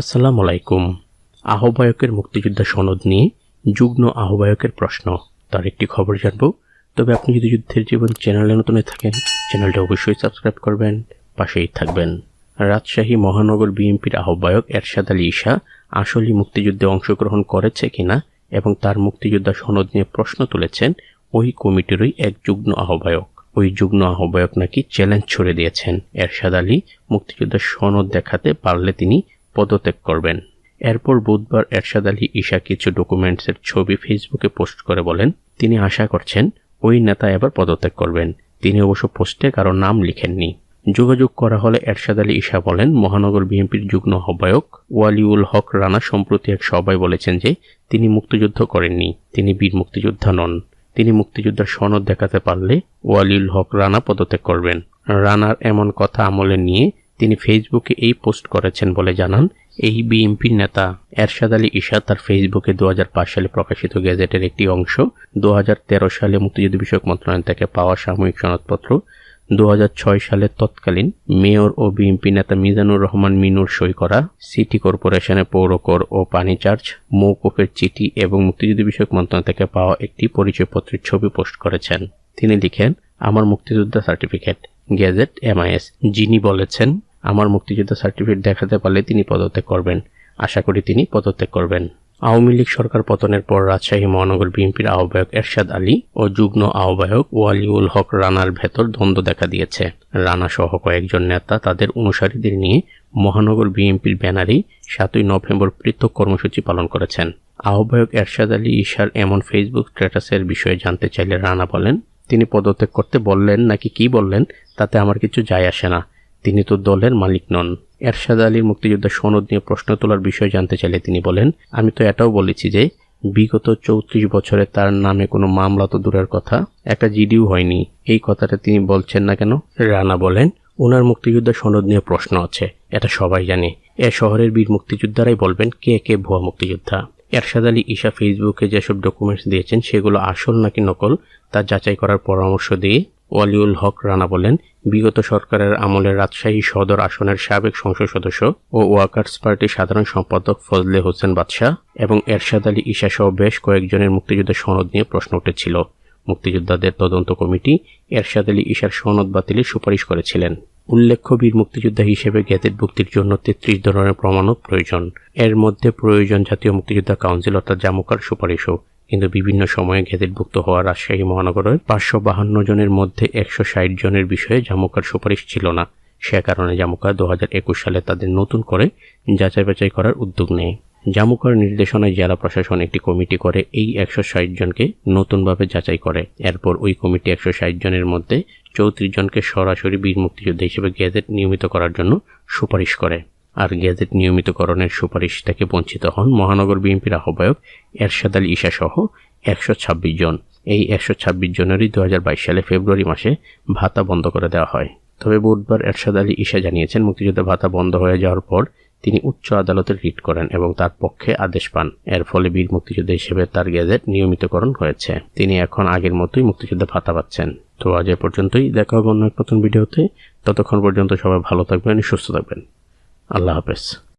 আসসালামু আলাইকুম আহ্বায়কের মুক্তিযোদ্ধা সনদ নিয়ে যুগ্ম আহ্বায়কের প্রশ্ন। তার একটি খবর জানব। তবে আপনি যদি যুদ্ধের জীবন চ্যানেলে নতুন থাকেন, চ্যানেলটা অবশ্যই সাবস্ক্রাইব করবেন, পাশেই থাকবেন। রাজশাহী মহানগর বিএনপির আহ্বায়ক এরশাদ আলী ঈশা আসলে মুক্তিযুদ্ধে অংশগ্রহণ করেছে কিনা এবং তার মুক্তিযোদ্ধা সনদ নিয়ে প্রশ্ন তুলেছেন ওই কমিটিরই এক যুগ্ম আহ্বায়ক। ওই যুগ্ম আহ্বায়ক নাকি চ্যালেঞ্জ ছুড়ে দিয়েছেন। এরশাদ আলী মুক্তিযোদ্ধার সনদ দেখাতে পারলে তিনি পদত্যাগ করবেন। এরপর বুধবার এরশাদ আলী ঈশা কিছু ডকুমেন্টসের ছবি ফেসবুকে পোস্ট করে বলেন, তিনি আশা করছেন ওই নেতা এবার পদত্যাগ করবেন। তিনি অবশ্য পোস্টে কারও নাম লিখেননি। যোগাযোগ করা হলে এরশাদ আলী ঈশা বলেন, মহানগর বিএনপির যুগ্ম আহ্বায়ক ওয়ালিউল হক রানা সম্প্রতি এক সভায় বলেছেন যে, তিনি মুক্তিযুদ্ধ করেননি। তিনি বীর মুক্তিযোদ্ধা নন। তিনি মুক্তিযোদ্ধার সনদ দেখাতে পারলে ওয়ালিউল হক রানা পদত্যাগ করবেন। রানার এমন কথা আমলে নিয়ে তিনি ফেসবুকে এই পোস্ট করেছেন বলে জানান। এই বিএনপির নেতা এরশাদ আলী ঈশা তার ফেসবুকে দু হাজার পাঁচ সালে প্রকাশিত গেজেটের একটি অংশ, দুহাজার তেরো সালে মুক্তিযুদ্ধ বিষয়ক মন্ত্রণালয় থেকে পাওয়া সাময়িক সনদপত্র দু সালে তৎকালীন মেয়র ও বিএনপি নেতা মিজানুর রহমান মিনুর সই করা, সিটি কর্পোরেশনের পৌরকর ও পানি চার্জ, মৌকুফের চিঠি এবং মুক্তিযুদ্ধ বিষয়ক মন্ত্রণালয় থেকে পাওয়া একটি পরিচয়পত্রের ছবি পোস্ট করেছেন। তিনি লিখেন, আমার মুক্তিযোদ্ধা সার্টিফিকেট। গেজেট এমআইএস যিনি বলেছেন, আমার মুক্তিযোদ্ধা সার্টিফিকেট দেখাতে পারলে তিনি পদত্যাগ করবেন। আশা করি তিনি পদত্যাগ করবেন। আওয়ামী লীগ সরকার পতনের পর রাজশাহী মহানগর বিএনপির আহ্বায়ক এরশাদ আলী ও যুগ্ম আহ্বায়ক ওয়ালিউল হক রানার ভেতর দ্বন্দ্ব দেখা দিয়েছে। রানা সহ কয়েকজন নেতা তাদের অনুসারীদের নিয়ে মহানগর বিএনপির ব্যানারেই সাতই নভেম্বর পৃথক কর্মসূচি পালন করেছেন। আহ্বায়ক এরশাদ আলী ঈশার এমন ফেসবুক স্ট্যাটাসের বিষয়ে জানতে চাইলে রানা বলেন তিনি পদত্যাগ করতে বললেন, নাকি কি বললেন? তাতে আমার কিছু যায় আসে না। তিনি তো দলের মালিক নন। এরশাদ আলীর মুক্তিযোদ্ধা সনদ নিয়ে প্রশ্ন তোলার বিষয় জানতে চাইলে তিনি বলেন, আমি তো এটাও বলেছি যে, বিগত চৌত্রিশ বছরে তার নামে কোনো মামলা তো দূরের কথা। একটা জিডিও হয়নি। এই কথাটা তিনি বলছেন না কেন? রানা বলেন ওনার মুক্তিযোদ্ধা সনদ নিয়ে প্রশ্ন আছে। এটা সবাই জানে। এ শহরের বীর মুক্তিযোদ্ধারাই বলবেন কে কে ভুয়া মুক্তিযোদ্ধা। এরশাদ আলী ঈশা ফেসবুকে যেসব ডকুমেন্টস দিয়েছেন, সেগুলো আসল নাকি নকল, তা যাচাই করার পরামর্শ দিয়ে ওয়ালিউল হক রানা বলেন, বিগত সরকারের আমলে রাজশাহী সদর আসনের সাবেক সংসদ সদস্য ও ওয়াকার্স পার্টির সাধারণ সম্পাদক ফজলে হোসেন বাদশাহ এবং এরশাদ আলী ঈশা সহ বেশ কয়েকজনের মুক্তিযুদ্ধ সনদ নিয়ে প্রশ্ন উঠেছিল। মুক্তিযোদ্ধাদের তদন্ত কমিটি এরশাদ আলী ঈশার সনদ বাতিলের সুপারিশ করেছিলেন। উল্লেখ্য বীর মুক্তিযোদ্ধা হিসেবে ভুক্তির জন্য তেত্রিশ ধরনের প্রমাণও প্রয়োজন। এর মধ্যে প্রয়োজন জাতীয় মুক্তিযোদ্ধা কাউন্সিল অর্থাৎ জামুকার সুপারিশও। কিন্তু বিভিন্ন সময়ে গেজেটভুক্ত হওয়া রাজশাহী মহানগরের পাঁচশো বাহান্ন জনের মধ্যে একশো ষাট জনের বিষয়ে জামুকার সুপারিশ ছিল না। সে কারণে জামুকা দু হাজার একুশ সালে তাদের নতুন করে যাচাই বাছাই করার উদ্যোগ নেয়। জামুকার নির্দেশনায় জেলা প্রশাসন একটি কমিটি করে এই একশো ষাট জনকে নতুনভাবে যাচাই করে। এরপর ওই কমিটি একশো ষাট জনের মধ্যে চৌত্রিশ জনকে সরাসরি বীর মুক্তিযোদ্ধা হিসেবে গেজেট নিয়মিত করার জন্য সুপারিশ করে। আর গ্যাজেট নিয়মিতকরণের সুপারিশ থেকে বঞ্চিত হন মহানগর বিএনপির আহ্বায়ক এরশাদ আলী ঈশা সহ একশো ছাব্বিশ জন। এই একশো ছাব্বিশ জনেরই দু সালে ফেব্রুয়ারি মাসে ভাতা বন্ধ করে দেওয়া হয়। তবে বুধবার এরশাদ আলী ঈশা জানিয়েছেন, মুক্তিযুদ্ধ ভাতা বন্ধ হয়ে যাওয়ার পর তিনি উচ্চ আদালতে রিট করেন এবং তার পক্ষে আদেশ পান। এর ফলে বীর মুক্তিযোদ্ধা হিসেবে তার গেজেট নিয়মিতকরণ হয়েছে। তিনি এখন আগের মতোই মুক্তিযুদ্ধে ভাতা পাচ্ছেন। তো আজ এ পর্যন্তই। দেখা হবে অন্য এক নতুন ভিডিওতে। ততক্ষণ পর্যন্ত সবাই ভালো থাকবেন, সুস্থ থাকবেন। আল্লাহ হাফেজ।